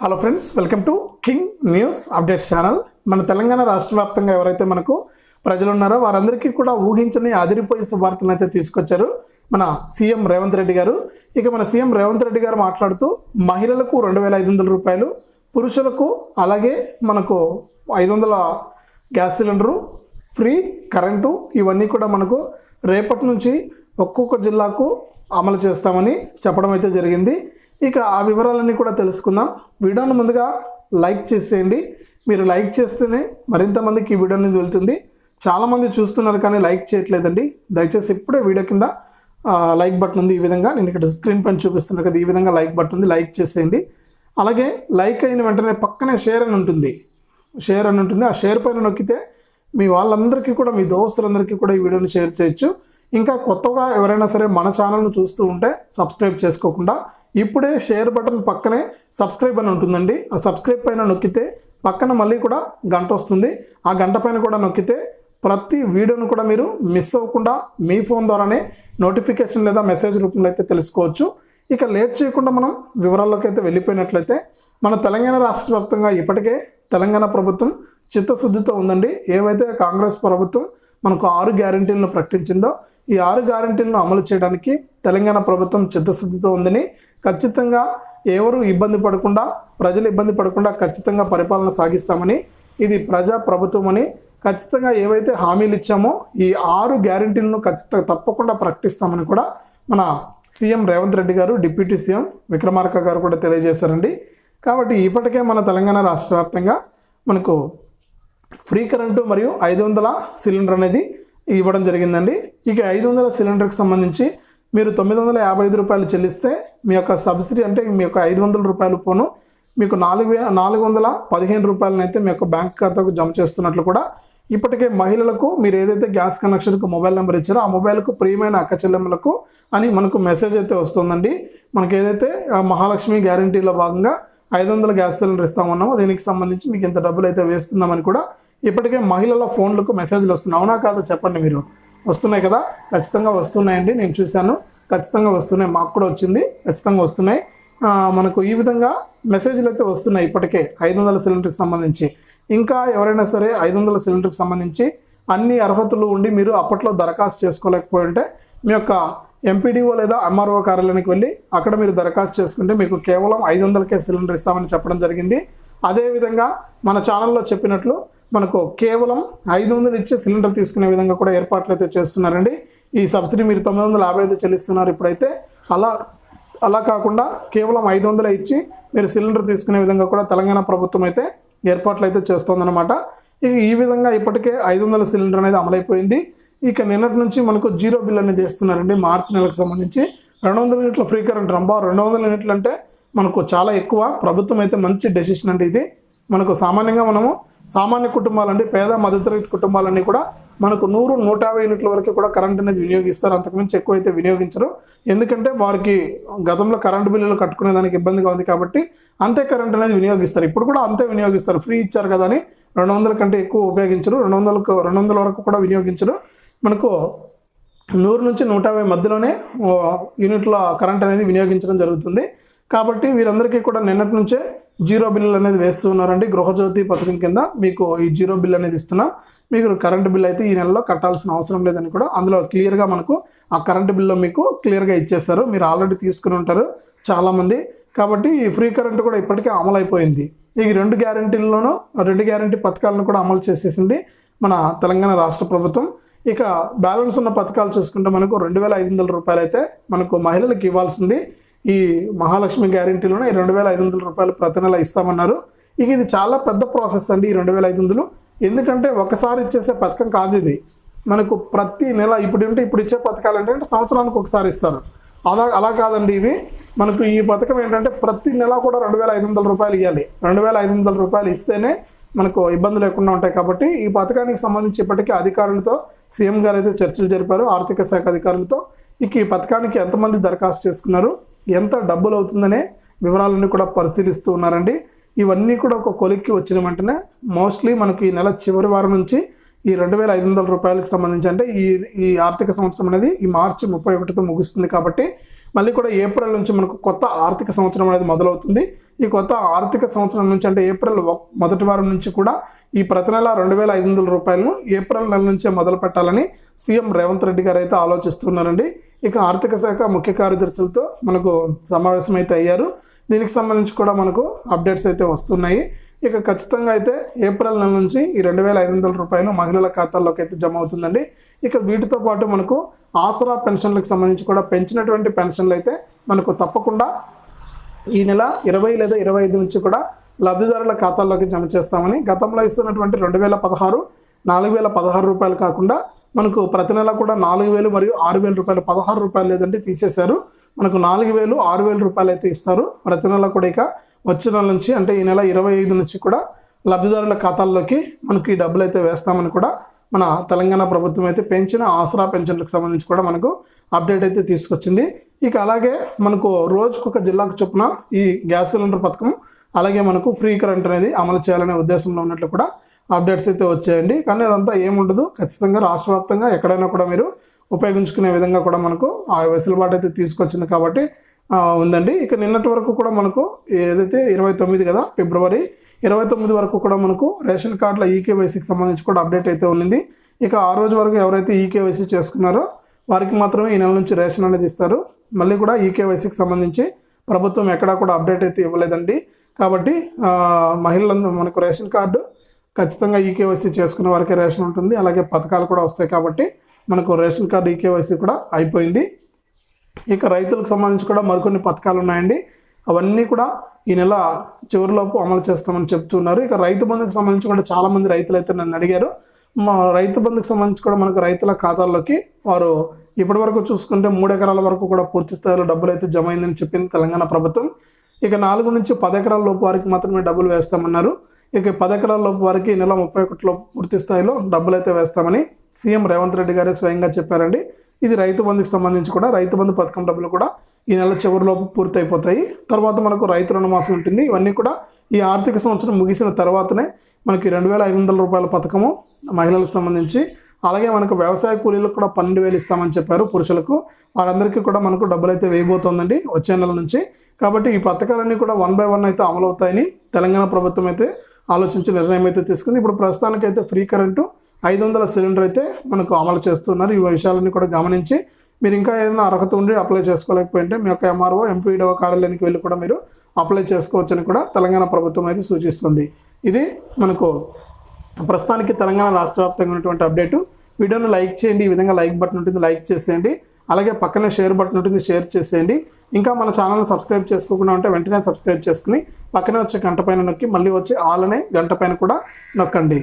Hello friends welcome to King News update channel మన తెలంగాణ రాష్ట్ర వ్యాప్తంగా ఎవరైతే మనకు ప్రజలు ఉన్నారో వారందరికీ కూడా ఊహించని అదిరిపోయే శుభార్తలను అయితే తీసుకొచ్చారు మన సీఎం రేవంత్ రెడ్డి గారు. ఇక మన సీఎం రేవంత్ రెడ్డి గారు మాట్లాడుతూ మహిళలకు రెండు వేల ఐదు వందల రూపాయలు పురుషులకు అలాగే మనకు ఐదు వందల గ్యాస్ సిలిండరు ఫ్రీ కరెంటు ఇవన్నీ కూడా మనకు రేపటి నుంచి ఒక్కొక్క జిల్లాకు అమలు చేస్తామని చెప్పడం అయితే జరిగింది. ఇక ఆ వివరాలన్నీ కూడా తెలుసుకుందాం. వీడియోను ముందుగా లైక్ చేసేయండి. మీరు లైక్ చేస్తేనే మరింత మందికి ఈ వీడియో అనేది వెళ్తుంది. చాలామంది చూస్తున్నారు కానీ లైక్ చేయట్లేదండి. దయచేసి ఇప్పుడే వీడియో కింద లైక్ బటన్ ఉంది ఈ విధంగా. నేను ఇక్కడ స్క్రీన్ పైన చూపిస్తున్నా కదా ఈ విధంగా లైక్ బటన్ ఉంది లైక్ చేసేయండి. అలాగే లైక్ అయిన వెంటనే పక్కనే షేర్ అని ఉంటుంది. షేర్ అని ఉంటుంది. ఆ షేర్ పైన నొక్కితే మీ వాళ్ళందరికీ కూడా మీ దోస్తులందరికీ కూడా ఈ వీడియోని షేర్ చేయొచ్చు. ఇంకా కొత్తగా ఎవరైనా సరే మన ఛానల్ను చూస్తూ ఉంటే సబ్స్క్రైబ్ చేసుకోకుండా ఇప్పుడే షేర్ బటన్ పక్కనే సబ్స్క్రైబ్ అని ఉంటుందండి. ఆ సబ్స్క్రైబ్ పైన నొక్కితే పక్కన మళ్ళీ కూడా గంట వస్తుంది. ఆ గంట పైన కూడా నొక్కితే ప్రతి వీడియోను కూడా మీరు మిస్ అవ్వకుండా మీ ఫోన్ ద్వారానే నోటిఫికేషన్ లేదా మెసేజ్ రూపంలో అయితే తెలుసుకోవచ్చు. ఇక లేట్ చేయకుండా మనం వివరాల్లోకి అయితే వెళ్ళిపోయినట్లయితే మన తెలంగాణ రాష్ట్ర వ్యాప్తంగా ఇప్పటికే తెలంగాణ ప్రభుత్వం చిత్తశుద్ధితో ఉందండి. ఏవైతే కాంగ్రెస్ ప్రభుత్వం మనకు ఆరు గ్యారంటీలను ప్రకటించిందో ఈ ఆరు గ్యారంటీలను అమలు చేయడానికి తెలంగాణ ప్రభుత్వం చిత్తశుద్ధితో ఉందని ఖచ్చితంగా ఎవరు ఇబ్బంది పడకుండా ప్రజలు ఇబ్బంది పడకుండా ఖచ్చితంగా పరిపాలన సాగిస్తామని ఇది ప్రజా ప్రభుత్వం అని ఖచ్చితంగా ఏవైతే హామీలు ఇచ్చామో ఈ ఆరు గ్యారంటీలను ఖచ్చితంగా తప్పకుండా ప్రకటిస్తామని కూడా మన సీఎం రేవంత్ రెడ్డి గారు డిప్యూటీ సీఎం విక్రమార్క గారు కూడా తెలియజేశారండి. కాబట్టి ఇప్పటికే మన తెలంగాణ రాష్ట్ర వ్యాప్తంగా మనకు ఫ్రీ కరెంటు మరియు ఐదు వందల సిలిండర్ అనేది ఇవ్వడం జరిగిందండి. ఇక ఐదు వందల సిలిండర్కి సంబంధించి మీరు తొమ్మిది వందల యాభై ఐదు రూపాయలు చెల్లిస్తే మీ యొక్క సబ్సిడీ అంటే మీ యొక్క ఐదు వందల రూపాయలు పోను. మీకు నాలుగు వే నాలుగు వందల పదిహేను రూపాయలనైతే మీ యొక్క బ్యాంక్ ఖాతాకు జమ చేస్తున్నట్లు కూడా ఇప్పటికే మహిళలకు మీరు ఏదైతే గ్యాస్ కనెక్షన్కు మొబైల్ నెంబర్ ఇచ్చారో ఆ మొబైల్కు ప్రియమైన అక్క చెల్లెమ్మలకు అని మనకు మెసేజ్ అయితే వస్తుందండి. మనకి ఏదైతే మహాలక్ష్మి గ్యారంటీలో భాగంగా ఐదు వందల గ్యాస్ సిలిండర్ ఇస్తామన్నామో దీనికి సంబంధించి మీకు ఇంత డబ్బులు అయితే వేస్తున్నామని కూడా ఇప్పటికే మహిళల ఫోన్లకు మెసేజ్లు వస్తున్నాయి. అవునా కాదా చెప్పండి మీరు? వస్తున్నాయి కదా? ఖచ్చితంగా వస్తున్నాయండి. నేను చూశాను. ఖచ్చితంగా వస్తున్నాయి. మాకు కూడా వచ్చింది. ఖచ్చితంగా వస్తున్నాయి. మనకు ఈ విధంగా మెసేజ్లు అయితే వస్తున్నాయి ఇప్పటికే. ఐదు వందల సిలిండర్కి సంబంధించి. ఇంకా ఎవరైనా సరే ఐదు వందల సిలిండర్కి సంబంధించి అన్ని అర్హతలు ఉండి మీరు అప్పట్లో దరఖాస్తు చేసుకోలేకపోయి ఉంటే మీ యొక్క ఎంపీడీఓ లేదా ఎంఆర్ఓ కార్యాలయానికి వెళ్ళి అక్కడ మీరు దరఖాస్తు చేసుకుంటే మీకు కేవలం ఐదు వందలకే సిలిండర్ ఇస్తామని చెప్పడం జరిగింది. అదేవిధంగా మన ఛానల్లో చెప్పినట్లు మనకు కేవలం ఐదు వందలు ఇచ్చే సిలిండర్ తీసుకునే విధంగా కూడా ఏర్పాట్లు అయితే చేస్తున్నారండి. ఈ సబ్సిడీ మీరు తొమ్మిది వందల యాభై ఐదు చెల్లిస్తున్నారు ఇప్పుడైతే. అలా అలా కాకుండా కేవలం ఐదు వందలే ఇచ్చి మీరు సిలిండర్ తీసుకునే విధంగా కూడా తెలంగాణ ప్రభుత్వం అయితే ఏర్పాట్లు అయితే చేస్తోందన్నమాట. ఇక ఈ విధంగా ఇప్పటికే ఐదు వందల సిలిండర్ అనేది అమలైపోయింది. ఇక నిన్నటి నుంచి మనకు జీరో బిల్ అనేది ఇస్తున్నారండి మార్చి నెలకు సంబంధించి. రెండు వందల యూనిట్ల ఫ్రీ కరెంట్ రంబా రెండు వందల యూనిట్లు అంటే మనకు చాలా ఎక్కువ. ప్రభుత్వం అయితే మంచి డెసిషన్ అండి ఇది. మనకు సామాన్యంగా మనము సామాన్య కుటుంబాలండి పేద మధ్యతరగతి కుటుంబాలన్నీ కూడా మనకు నూరు నూట యాభై యూనిట్ల వరకు కూడా కరెంట్ అనేది వినియోగిస్తారు. అంతకుమించి ఎక్కువ అయితే వినియోగించరు. ఎందుకంటే వారికి గతంలో కరెంటు బిల్లులు కట్టుకునే దానికి ఇబ్బందిగా ఉంది కాబట్టి అంతే కరెంట్ అనేది వినియోగిస్తారు. ఇప్పుడు కూడా అంతే వినియోగిస్తారు. ఫ్రీ ఇచ్చారు కదా అని రెండు వందల కంటే ఎక్కువ ఉపయోగించరు. రెండు వందలకు రెండు వందల వరకు కూడా వినియోగించరు. మనకు నూరు నుంచి నూట యాభై మధ్యలోనే యూనిట్ల కరెంట్ అనేది వినియోగించడం జరుగుతుంది. కాబట్టి వీరందరికీ కూడా నిన్నటి నుంచే జీరో బిల్లు అనేది వేస్తూ ఉన్నారండి. గృహజ్యోతి పథకం కింద మీకు ఈ జీరో బిల్ అనేది ఇస్తున్నాం. మీకు కరెంట్ బిల్ అయితే ఈ నెలలో కట్టాల్సిన అవసరం లేదని కూడా అందులో క్లియర్గా మనకు ఆ కరెంట్ బిల్లో మీకు క్లియర్గా ఇచ్చేస్తారు మీరు ఆల్రెడీ తీసుకుని ఉంటారు చాలామంది. కాబట్టి ఈ ఫ్రీ కరెంట్ కూడా ఇప్పటికే అమలు అయిపోయింది ఈ రెండు గ్యారంటీల్లోనూ రెండు గ్యారంటీ పథకాలను కూడా అమలు చేసేసింది మన తెలంగాణ రాష్ట్ర ప్రభుత్వం. ఇక బ్యాలెన్స్ ఉన్న పథకాలు చూసుకుంటే మనకు రెండు వేల ఐదు వందల రూపాయలు అయితే మనకు మహిళలకు ఇవ్వాల్సింది. ఈ మహాలక్ష్మి గ్యారంటీలోనే ఈ రెండు వేల ఐదు వందల రూపాయలు ప్రతి నెల ఇస్తామన్నారు. ఇక ఇది చాలా పెద్ద ప్రాసెస్ అండి ఈ రెండు వేల ఐదు వందలు. ఎందుకంటే ఒకసారి ఇచ్చేసే పథకం కాదు ఇది. మనకు ప్రతి నెల ఇప్పుడు ఏంటి ఇప్పుడు ఇచ్చే పథకాలు ఏంటంటే సంవత్సరానికి ఒకసారి ఇస్తారు. అలా అలా కాదండి ఇవి. మనకు ఈ పథకం ఏంటంటే ప్రతి నెల కూడా రెండు వేల ఐదు వందల రూపాయలు ఇవ్వాలి రెండు వేల ఐదు వందల రూపాయలు ఇస్తేనే మనకు ఇబ్బంది లేకుండా ఉంటాయి కాబట్టి ఈ పథకానికి సంబంధించి ఇప్పటికీ అధికారులతో సీఎం గారు అయితే చర్చలు జరిపారు ఆర్థిక శాఖ అధికారులతో. ఇక ఈ పథకానికి ఎంతమంది దరఖాస్తు చేసుకున్నారు? ఎంత డబ్బులు అవుతుందనే వివరాలన్నీ కూడా పరిశీలిస్తూ ఉన్నారండి. ఇవన్నీ కూడా ఒక కొలిక్కి వచ్చిన వెంటనే మోస్ట్లీ మనకి ఈ నెల చివరి వారం నుంచి ఈ రెండు వేల ఐదు వందల రూపాయలకు సంబంధించి అంటే ఈ ఈ ఆర్థిక సంవత్సరం అనేది ఈ మార్చి ముప్పై ఒకటితో ముగుస్తుంది కాబట్టి మళ్ళీ కూడా ఏప్రిల్ నుంచి మనకు కొత్త ఆర్థిక సంవత్సరం అనేది మొదలవుతుంది. ఈ కొత్త ఆర్థిక సంవత్సరం నుంచి అంటే ఏప్రిల్ మొదటి వారం నుంచి కూడా ఈ ప్రతి నెల రెండు వేల ఐదు వందల రూపాయలను ఏప్రిల్ నెల నుంచే మొదలు పెట్టాలని సీఎం రేవంత్ రెడ్డి గారు అయితే ఆలోచిస్తున్నారండి. ఇక ఆర్థిక శాఖ ముఖ్య కార్యదర్శులతో మనకు సమావేశం అయితే అయ్యారు. దీనికి సంబంధించి కూడా మనకు అప్డేట్స్ అయితే వస్తున్నాయి. ఇక ఖచ్చితంగా అయితే ఏప్రిల్ నెల నుంచి ఈ రెండు వేల ఐదు వందల రూపాయలు మహిళల ఖాతాల్లోకి అయితే జమ అవుతుందండి. ఇక వీటితో పాటు మనకు ఆసరా పెన్షన్లకు సంబంధించి కూడా పెంచినటువంటి పెన్షన్లు అయితే మనకు తప్పకుండా ఈ నెల ఇరవై లేదా ఇరవై ఐదు నుంచి కూడా లబ్ధిదారుల ఖాతాల్లోకి జమ చేస్తామని గతంలో ఇస్తున్నటువంటి రెండు వేల పదహారు నాలుగు వేల పదహారు రూపాయలు కాకుండా మనకు ప్రతి నెల కూడా నాలుగు వేలు మరియు ఆరు వేల రూపాయలు పదహారు రూపాయలు లేదంటే తీసేశారు. మనకు నాలుగు వేలు ఆరు వేల రూపాయలు అయితే ఇస్తారు. ప్రతి నెల కూడా ఇక వచ్చే నెల నుంచి అంటే ఈ నెల ఇరవై ఐదు నుంచి కూడా లబ్ధిదారుల ఖాతాల్లోకి మనకి ఈ డబ్బులు అయితే వేస్తామని కూడా మన తెలంగాణ ప్రభుత్వం అయితే పెంచిన ఆసరా పెన్షన్లకు సంబంధించి కూడా మనకు అప్డేట్ అయితే తీసుకొచ్చింది. ఇక అలాగే మనకు రోజుకు ఒక జిల్లాకు చొప్పున ఈ గ్యాస్ సిలిండర్ పథకం అలాగే మనకు ఫ్రీ కరెంట్ అనేది అమలు చేయాలనే ఉద్దేశంలో ఉన్నట్లు కూడా అప్డేట్స్ అయితే వచ్చాయండి. కానీ అదంతా ఏముండదు. ఖచ్చితంగా రాష్ట్ర వ్యాప్తంగా ఎక్కడైనా కూడా మీరు ఉపయోగించుకునే విధంగా కూడా మనకు ఆ వెసులుబాటు అయితే తీసుకొచ్చింది కాబట్టి ఉందండి. ఇక నిన్నటి వరకు కూడా మనకు ఏదైతే ఇరవై తొమ్మిది కదా ఫిబ్రవరి ఇరవై తొమ్మిది వరకు కూడా మనకు రేషన్ కార్డుల ఈకేవైసీకి సంబంధించి కూడా అప్డేట్ అయితే ఉంది ఇక ఆ రోజు వరకు ఎవరైతే ఈకేవైసీ చేసుకున్నారో వారికి మాత్రమే ఈ నెల నుంచి రేషన్ అనేది ఇస్తారు. మళ్ళీ కూడా ఈకేవైసీకి సంబంధించి ప్రభుత్వం ఎక్కడా కూడా అప్డేట్ అయితే ఇవ్వలేదండి. కాబట్టి మహిళలందరూ మనకు రేషన్ కార్డు ఖచ్చితంగా ఈకేవైసీ చేసుకున్న వారికే రేషన్ ఉంటుంది. అలాగే పథకాలు కూడా వస్తాయి కాబట్టి మనకు రేషన్ కార్డు ఈకేవైసీ కూడా అయిపోయింది. ఇక రైతులకు సంబంధించి కూడా మరికొన్ని పథకాలు ఉన్నాయండి. అవన్నీ కూడా ఈ నెల చివరిలోపు అమలు చేస్తామని చెప్తున్నారు. ఇక రైతు బంధుకు సంబంధించి కూడా చాలామంది రైతులు అయితే నన్ను అడిగారు. మా రైతు బంధుకు సంబంధించి కూడా మనకు రైతుల ఖాతాల్లోకి వారు ఇప్పటి వరకు చూసుకుంటే మూడు ఎకరాల వరకు కూడా పూర్తి స్థాయిలో డబ్బులు అయితే జమ అయిందని చెప్పింది తెలంగాణ ప్రభుత్వం. ఇక నాలుగు నుంచి పది ఎకరాల లోపు వారికి మాత్రమే డబ్బులు వేస్తామన్నారు. ఇక పది ఎకరాల లోపు వారికి నెల ముప్పై ఒకటిలో పూర్తి స్థాయిలో డబ్బులు అయితే వేస్తామని సీఎం రేవంత్ రెడ్డి గారే స్వయంగా చెప్పారండి. ఇది రైతు బంధుకి సంబంధించి కూడా రైతు బంధు పథకం డబ్బులు కూడా ఈ నెల చివరిలోపు పూర్తి అయిపోతాయి తర్వాత మనకు రైతు రుణమాఫీ ఉంటుంది. ఇవన్నీ కూడా ఈ ఆర్థిక సంవత్సరం ముగిసిన తర్వాతనే మనకి రెండు వేల ఐదు వందల రూపాయల పథకము మహిళలకు సంబంధించి అలాగే మనకు వ్యవసాయ కూలీలకు కూడా పన్నెండు వేలు ఇస్తామని చెప్పారు పురుషులకు. వారందరికీ కూడా మనకు డబ్బులు అయితే వేయబోతోందండి వచ్చే నెల నుంచి. కాబట్టి ఈ పథకాలన్నీ కూడా వన్ బై వన్ అయితే అమలు అవుతాయని తెలంగాణ ప్రభుత్వం అయితే ఆలోచించి నిర్ణయం అయితే తీసుకుంది. ఇప్పుడు ప్రస్తుతానికైతే ఫ్రీ కరెంటు ఐదు వందల సిలిండర్ అయితే మనకు అమలు చేస్తున్నారు. ఈ విషయాలన్నీ కూడా గమనించి మీరు ఇంకా ఏదైనా అర్హత ఉండి అప్లై చేసుకోలేకపోయింటే మీ యొక్క ఎంఆర్ఓ ఎంపీడీఓ కార్యాలయానికి వెళ్ళి కూడా మీరు అప్లై చేసుకోవచ్చని కూడా తెలంగాణ ప్రభుత్వం అయితే సూచిస్తుంది. ఇది మనకు ప్రస్తుతానికి తెలంగాణ రాష్ట్ర వ్యాప్తంగా ఉన్నటువంటి అప్డేటు. వీడియోను లైక్ చేయండి. ఈ విధంగా లైక్ బటన్ ఉంటుంది లైక్ చేసేయండి. అలాగే పక్కనే షేర్ బటన్ ఉంటుంది షేర్ చేసేయండి. ఇంకా మన ఛానల్ని సబ్స్క్రైబ్ చేసుకోకుండా ఉంటే వెంటనే సబ్స్క్రైబ్ చేసుకుని పక్కనే వచ్చే గంట పైన నొక్కి మళ్ళీ వచ్చే ఆల్ అనే గంట పైన కూడా నొక్కండి.